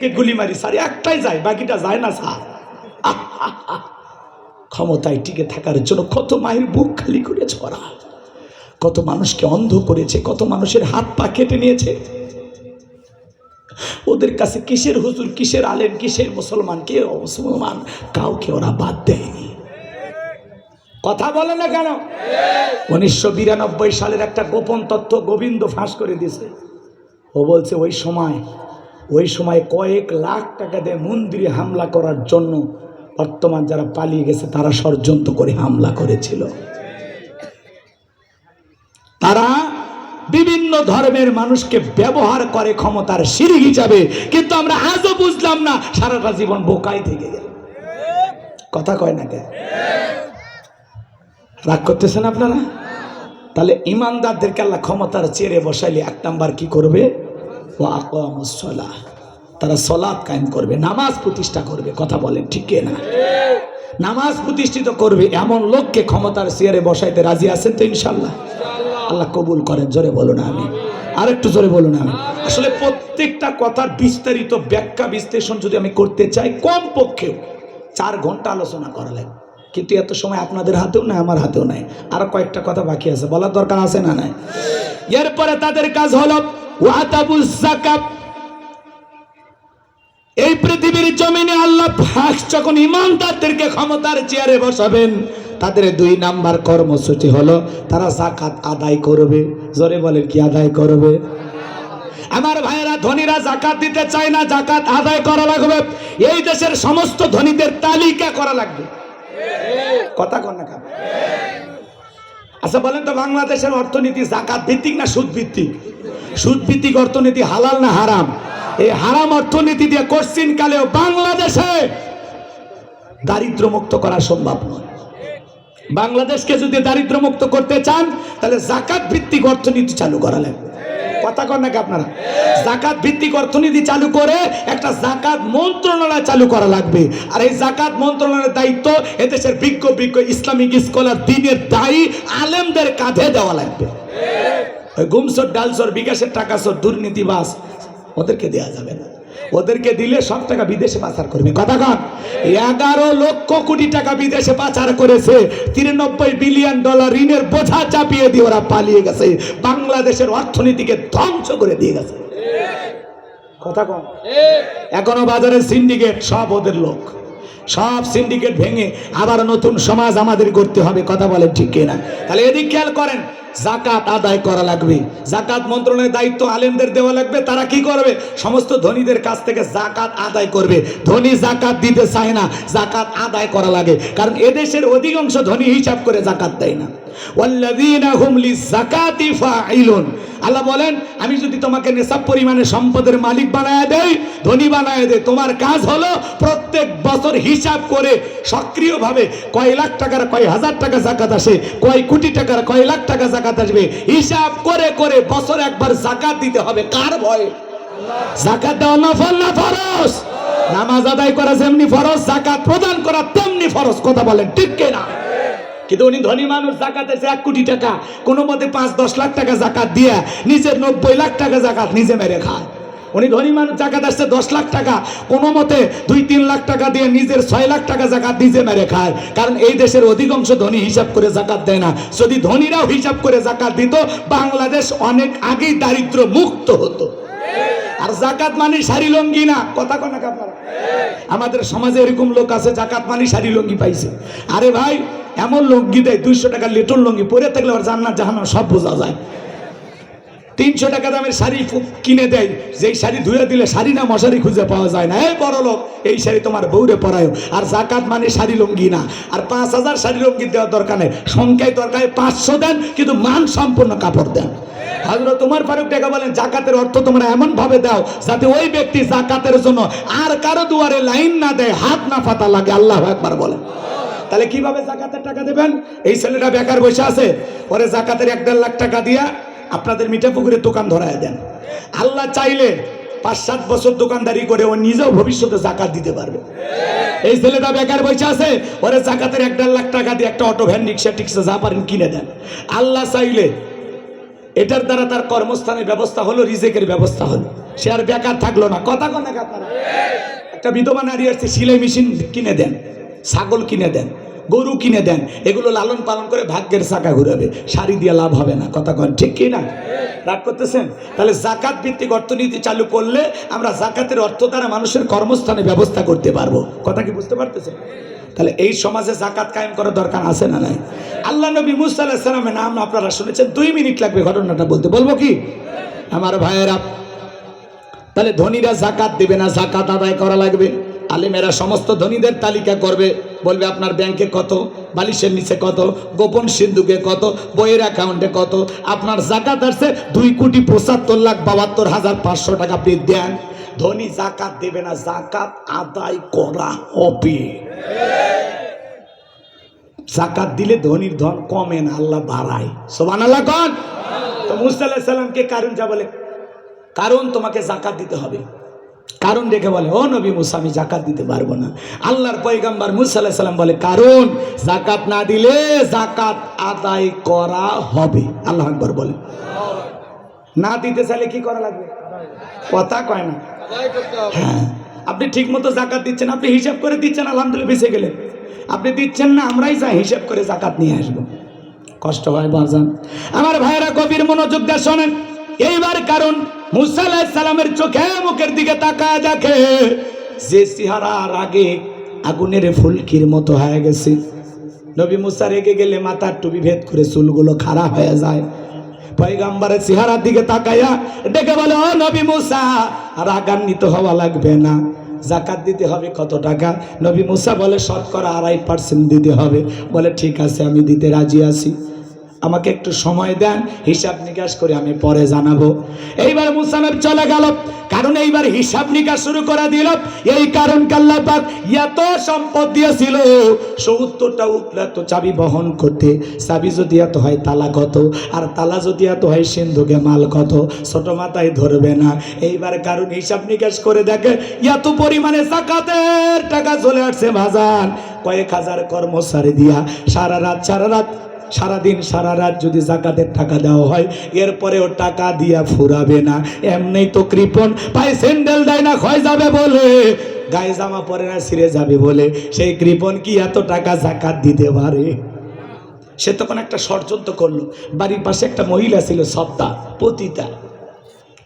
কে গুলি মারি, স্যার, একটাই যায়, বাকিটা যায় না, স্যার। ক্ষমতায় টিকে থাকার জন্য কত মায়ের বুক খালি করে ছড়া কত মানুষকে অন্ধ করেছে, কত মানুষের হাত পা কেটে নিয়েছে। ওদের কাছে কিসের হুজুর, কিসের আলেন কিসের মুসলমান, কে মুসলমান? কাউকে ওরা বাদ দেয়নি। কথা বলে না কেন? উনিশশো বিরানব্বই সালের একটা গোপন তথ্য গোবিন্দ ফাঁস করে দিয়েছে। ও বলছে, ওই সময় ওই সময় কয়েক লাখ টাকা দিয়ে মন্দিরে হামলা করার জন্য বর্তমান যারা পালিয়ে গেছে, তারা ষড়যন্ত্র করে হামলা করেছিল। তারা বিভিন্ন ধর্মের মানুষকে ব্যবহার করে ক্ষমতার সিঁড়ি হিসাবে, কিন্তু আমরা আজও বুঝলাম না, সারাটা জীবন বোকাই থেকে গেল। কথা কয় না কে? রাগ করতেছেন আপনারা? তাহলে ইমানদারদেরকে আল্লাহ ক্ষমতার চেয়ারে বসাইলে এক নাম্বার কি করবে? ও তারা সলাৎ কায়েম করবে, নামাজ প্রতিষ্ঠা করবে, কথা বলেন, ঠিক না? নামাজ প্রতিষ্ঠিত করবে, এমন লোককে ক্ষমতার চেয়ারে বসাইতে রাজি আছেন তো ইনশাল্লাহ আল্লাহ কবুল করেন, জোরে বলুন আমি আর একটু জোরে বলুন আমি আসলে প্রত্যেকটা কথার বিস্তারিত ব্যাখ্যা বিশ্লেষণ যদি আমি করতে চাই কম পক্ষেও চার ঘণ্টা আলোচনা করা লাগে। কিন্তু এত সময় আপনাদের হাতেও নাই, আমার হাতেও নাই। আর কয়েকটা কথা বাকি আছে, বলার দরকার আছে না নাই? এরপরে তাদের কাজ হলো এই পৃথিবীর জমিনে আল্লাহ ফাঁস যখন ইমানদারদেরকে ক্ষমতার চেয়ারে বসাবেন, তাদের দুই নাম্বার কর্মসূচি হলো তারা জাকাত আদায় করবে। জোরে বলেন, কি আদায় করবে? আমার ভাইয়েরা, ধনীরা জাকাত দিতে চায় না জাকাত আদায় করা লাগবে। এই দেশের সমস্ত ধনীদের তালিকা করা লাগবে। কথা কন না আচ্ছা বলেন তো বাংলাদেশের অর্থনীতি জাকাত ভিত্তিক না সুদ ভিত্তিক সুদ ভিত্তিক অর্থনীতি হালাল না হারাম? এই হারাম অর্থনীতি দিয়ে কোশ্চিন কালেও বাংলাদেশে দারিদ্র মুক্ত করা সম্ভব নয়। বাংলাদেশকে যদি দারিদ্র মুক্ত করতে চান, তাহলে জাকাত ভিত্তিক অর্থনীতি চালু করা লাগবে কথা কন নাকি আপনারা? জাকাত ভিত্তিক অর্থনীতি চালু করে একটা জাকাত মন্ত্রণালয় চালু করা লাগবে। আর এই জাকাত মন্ত্রণালয়ের দায়িত্ব এদেশের বিজ্ঞ বিজ্ঞ ইসলামিক স্কলার, দিনের দায়ী, আলেমদের কাঁধে দেওয়া লাগবে। ওই গুমসর, ডালসর, বিকাশের টাকা সর দুর্নীতিবাস ওদেরকে দেওয়া যাবে না। ওদেরকে দিলে সব টাকা বিদেশে পাচার করবে। কথা কন। এগারো লক্ষ কোটি টাকা বিদেশে পাচার করেছে। তিরানব্বই বিলিয়ন ডলার ঋণের বোঝা চাপিয়ে দিয়ে ওরা পালিয়ে গেছে। বাংলাদেশের অর্থনীতিকে ধ্বংস করে দিয়ে গেছে। কথা কন। এখনও বাজারে সিন্ডিকেট সব ওদের লোক। সব সিন্ডিকেট ভেঙে আবার নতুন সমাজ আমাদের করতে হবে। কথা বলেন ঠিক কিনা? তাহলে এদিক খেয়াল করেন। জাকাত আদায় করা লাগবে। জাকাত মন্ত্রণের দায়িত্ব আলেমদের দেওয়া লাগবে। তারা কি করবে? সমস্ত ধনীদের কাছ থেকে জাকাত আদায় করবে। ধনী জাকাত দিতে চায় না, জাকাত আদায় করা লাগে। কারণ এদেশের অধিকাংশ ধনী হিসাব করে জাকাত দেয় না। আল্লাহ বলেন, আমি যদি তোমাকে নেশাব পরিমাণে সম্পদের মালিক বানায় দেই, ধনী বানায় দেয় তোমার কাজ হলো প্রত্যেক বছর হিসাব করে সক্রিয়ভাবে কয় লাখ টাকার, কয় হাজার টাকা জাকাত আসে, কয় কোটি টাকার, কয় লাখ টাকা জাকাত আসবে, হিসাব করে করে বছর একবার জাকাত দিতে হবে। কার ভয়ে? জাকাত দেওয়া নফল না ফরজ? নামাজ আদায় করা যেমনি ফরজ, জাকাত প্রদান করা তেমনি ফরজ। কথা বলেন, ঠিক না কিন্তু উনি ধনী মানুষ, জাকাত এসে এক কোটি টাকা। কোনো মতে পাঁচ, দশ লাখ টাকা জাকাত দিয়ে নিজের নব্বই লাখ টাকা জাকাত নিজে মেরে খায়। উনি ধনী মানুষ, জাকাত আসছে দশ লাখ টাকা। কোনো মতে দুই, তিন লাখ টাকা দিয়ে নিজের ছয় লাখ টাকা জাকাত নিজে মেরে খায়। কারণ এই দেশের অধিকাংশ ধনী হিসাব করে জাকাত দেয় না। যদি ধনীরাও হিসাব করে জাকাত দিত, বাংলাদেশ অনেক আগেই দারিদ্র মুক্ত হতো। আর জাকাত মানে শাড়ি লঙ্গি না। কথা কন আমাদের সমাজে এরকম লোক আছে, জাকাত মানে শাড়ি লঙ্গি পাইছে। আরে ভাই এমন লঙ্গি দেয়, দুইশো টাকা লিটন লঙ্গি পরে থাকলে আর জান্নাত, জাহান্নাম সব বোঝা যায়। তিনশো টাকা দামের শাড়ি কিনে দেয়, যেই শাড়ি ধুয়ে দিলে শাড়ি না, মশারি খুঁজে পাওয়া যায় না। এই বড় লোক, এই শাড়ি তোমার বউরে পরায় আর জাকাত মানে শাড়ি লঙ্গি না। আর পাঁচ হাজার শাড়ি লঙ্গি দেওয়ার দরকার নেই। সংখ্যায় দরকার পাঁচশো দেন, কিন্তু মান সম্পূর্ণ কাপড় দেন। হাজরত তোমার ফারুক টাকা বলেন, জাকাতের অর্থ তোমরা এমন ভাবে দাও যাতে ওই ব্যক্তি জাকাতের জন্য আর কারও দুয়ারে লাইন না দেয়, হাত না ফাতা লাগে। আল্লাহ একবার বলেন। তাহলে কীভাবে জাকাতের টাকা দেবেন? এই ছেলেটা বেকার বসে আছে। পরে জাকাতের এক দেড় লাখ টাকা দিয়া আপনাদের মিঠা পুকুরের দোকান ধরায় দেন। আল্লাহ চাইলে পাঁচ, সাত বছর দোকানদারি করে ও নিজেও ভবিষ্যতে জাকাত দিতে পারবে। এই ছেলেটা বেকার বসে আছে। ওরে জাকাতের এক দেড় লাখ টাকা দিয়ে একটা অটো ভ্যান রিক্সা, টিক্সা, যা পারেন কিনে দেন। আল্লাহ চাইলে এটার দ্বারা তার কর্মস্থানের ব্যবস্থা হলো, রিজেকের ব্যবস্থা হলো। সে আর বেকার থাকল না। কথা আপনারা? একটা বিধবা নারী আসছে, সিলাই মেশিন কিনে দেন। ছাগল কিনে দেন, গরু কিনে দেন, এগুলো লালন পালন করে ভাগ্যের চাকা ঘুরাবে শাড়ি দিয়ে লাভ হবে না। কথা কন, ঠিক কি না? রাগ করতেছেন? তাহলে জাকাত ভিত্তিক অর্থনীতি চালু করলে আমরা জাকাতের অর্থ দ্বারা মানুষের কর্মস্থানে ব্যবস্থা করতে পারব। কথা কি বুঝতে পারতেছেন? তাহলে এই সমাজে জাকাত কায়েম করার দরকার আছে না নাই? আল্লাহ নবী মুসা নাম আপনারা শুনেছেন, দুই মিনিট লাগবে ঘটনাটা বলতে। বলব কি? আমার ভাইয়েরা, তাহলে ধনীরা জাকাত দেবে না, জাকাত আদায় করা লাগবে। আলেমেরা সমস্ত ধনীদের তালিকা করবে। বলবে, আপনার ব্যাংকে কত? বালিশের নিচে কত? গোপন সিন্ধুকে কত? বইয়ের অ্যাকাউন্টে কত? আপনার জাকাত আসছে দুই কোটি পঁচাত্তর লাখ বাহাত্তর হাজার পাঁচশো টাকা। আপনি দেন। ধনী জাকাত দেবে না, জাকাত আদায় করা হবে। জাকাত দিলে ধনীর ধন কমে না, আল্লাহ বাড়ায়। সোমান আল্লাহ কন। তো মুসা আল্লাহ সাল্লামকে কারণ যা বলে? কারণ তোমাকে জাকাত দিতে হবে। কারণ দেখে বলে, ও নবী মুসা, আমি জাকাত দিতে পারব না। আল্লাহর পয়গাম্বার মুসা বলে, কারণ জাকাত না দিলে জাকাত আদায় করা হবে। আল্লাহ আকবর বলে। না দিতে চাইলে কি করা লাগবে? কথা কয় না। হ্যাঁ আপনি ঠিক মতো জাকাত দিচ্ছেন, আপনি হিসাব করে দিচ্ছেন, আলহামদুলিল্লাহ বেঁচে গেলেন। আপনি দিচ্ছেন না, আমরাই যা হিসাব করে জাকাত নিয়ে আসব। কষ্ট হয় বাজান। আমার ভাইয়েরা, গভীর মনোযোগ দিয়ে শোনেন। এইবার কারণ মুসা সালামের চোখে মুখের দিকে তাকায় দেখে যে চেহারার আগে আগুনের ফুলকির মতো হয়ে গেছে। নবী মুসা রেগে গেলে মাথার টুপি ভেদ করে চুলগুলো খাড়া হয়ে যায়। পয়গাম্বারের চেহারার দিকে তাকাইয়া ডেকে বলে, ও নবী মুসা, রাগান্বিত হওয়া লাগবে না। জাকাত দিতে হবে কত টাকা? নবী মুসা বলে, শতকরা আড়াই পার্সেন্ট দিতে হবে। বলে, ঠিক আছে, আমি দিতে রাজি আছি। আমাকে একটু সময় দেন, হিসাব নিকাশ করে আমি পরে জানাব। এইবার মুসানব চলে গেল, কারণ এইবার হিসাব নিকাশ শুরু করে দিল। এই কারণ কাল্লা পাক এত সম্পদ দিয়েছিল, সত্তরটা উঠলে তো চাবি বহন করতে। চাবি যদি এত হয় তালা কত? আর তালা যদি এত হয় সিন্ধুকে মাল কত? ছোট মাথায় ধরবে না। এইবার কারণ হিসাব নিকাশ করে দেখে, এত পরিমাণে জাকাতের টাকা চলে আসছে ভাজান কয়েক হাজার কর্মচারী দিয়া সারা রাত সারা রাত সারাদিন, সারা রাত যদি জাকাতের টাকা দেওয়া হয়, এরপরেও টাকা দিয়া ফুরাবে না। এমনি তো কৃপন পায়ে স্যান্ডেল দেয় না, ক্ষয় যাবে বলে। গায়ে জামা পরে না, ছিঁড়ে যাবে বলে। সেই কৃপন কি এত টাকা জাকাত দিতে পারে? সে তখন একটা ষড়যন্ত্র করল। বাড়ির পাশে একটা মহিলা ছিল সপ্তাহ পতিতা।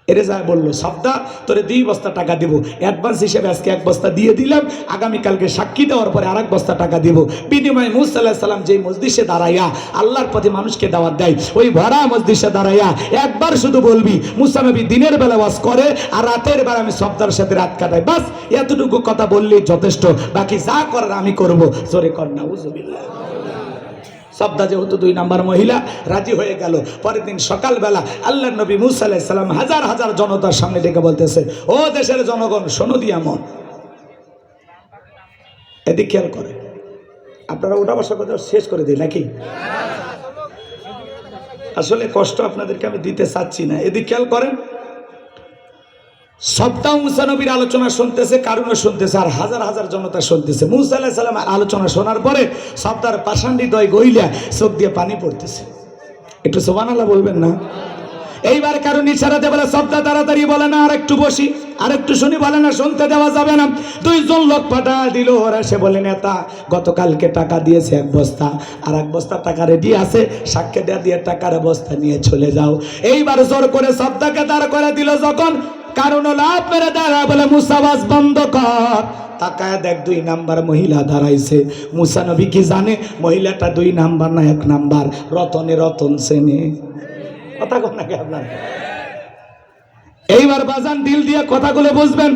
এরে যায় বলল সপ্তাহ তোরে দুই বস্তা টাকা দিব। অ্যাডভান্স হিসেবে আজকে এক বস্তা দিয়ে দিলাম, আগামীকালকে সাক্ষী দেওয়ার পরে আরেক বস্তা টাকা দিব। বিনিময়ে মুসাল্লাহ সাল্লাম যেই মসজিষে দাঁড়াইয়া আল্লাহর পথে মানুষকে দাওয়াত দেয়, ওই ভরা মসজিষে দাঁড়াইয়া একবার শুধু বলবি মুসানবী দিনের বেলা ওয়াজ করে আর রাতের বেলা আমি সপ্তাহের সাথে রাত কাটাই। বাস, এতটুকু কথা বললেই যথেষ্ট, বাকি যা করার আমি করব। জোরে কর না সবদা যেহেতু দুই নাম্বার মহিলা, রাজি হয়ে গেল। পরের দিন সকালবেলা আল্লাহ নবী মুসা আলাইসাল্লাম হাজার হাজার জনতার সামনে ডেকে বলতেছে, ও দেশের জনগণ, শোনো দিয়া মন। এদিক খেয়াল করে আপনারা ওটা বসা কথা শেষ করে দিই, নাকি? আসলে কষ্ট আপনাদেরকে আমি দিতে চাচ্ছি না। এদিক খেয়াল করেন। সপ্তাহ মুসা নবীর আলোচনা শুনতেছে, কারণও শুনতেছে, আর হাজার হাজার জনতা শুনতেছে। মুসা আলাহ সাল্লামের আলোচনা শোনার পরে সপ্তাহের পাষাণ্ডি দয় গইলা চোখ দিয়ে পানি পড়তেছে। একটু সোবান আল্লাহ বলবেন না? এইবার কারণ ইশারাতে বলে সপ্তাহ তাড়াতাড়ি বলে না আর একটু বসি আর একটু শুনি, বলে না, শুনতে দেওয়া যাবে না। দুইজন লোক পাঠা দিল, ওরা সে বলে, নেতা, গতকালকে টাকা দিয়েছে এক বস্তা, আর এক বস্তা টাকা রেডি আছে সাক্ষী দেওয়া দিয়ে টাকার বস্তা নিয়ে চলে যাও। এইবার জোর করে সপ্তাহকে দাঁড় করে দিল, যখন কারণ হলো আপনার দাঁড়া বলে মুসাবাস বন্ধ কর। তাকায় দেখ দুই নাম্বার মহিলা দাঁড়াইছে। মুসা নবী কি জানে? মহিলাটা দুই নাম্বার না এক নাম্বার? রতনে রতন সেনে। কথা কোন নাকি আপনার? এইবার বাজান দিল দিয়ে কথাগুলো বুঝবেন।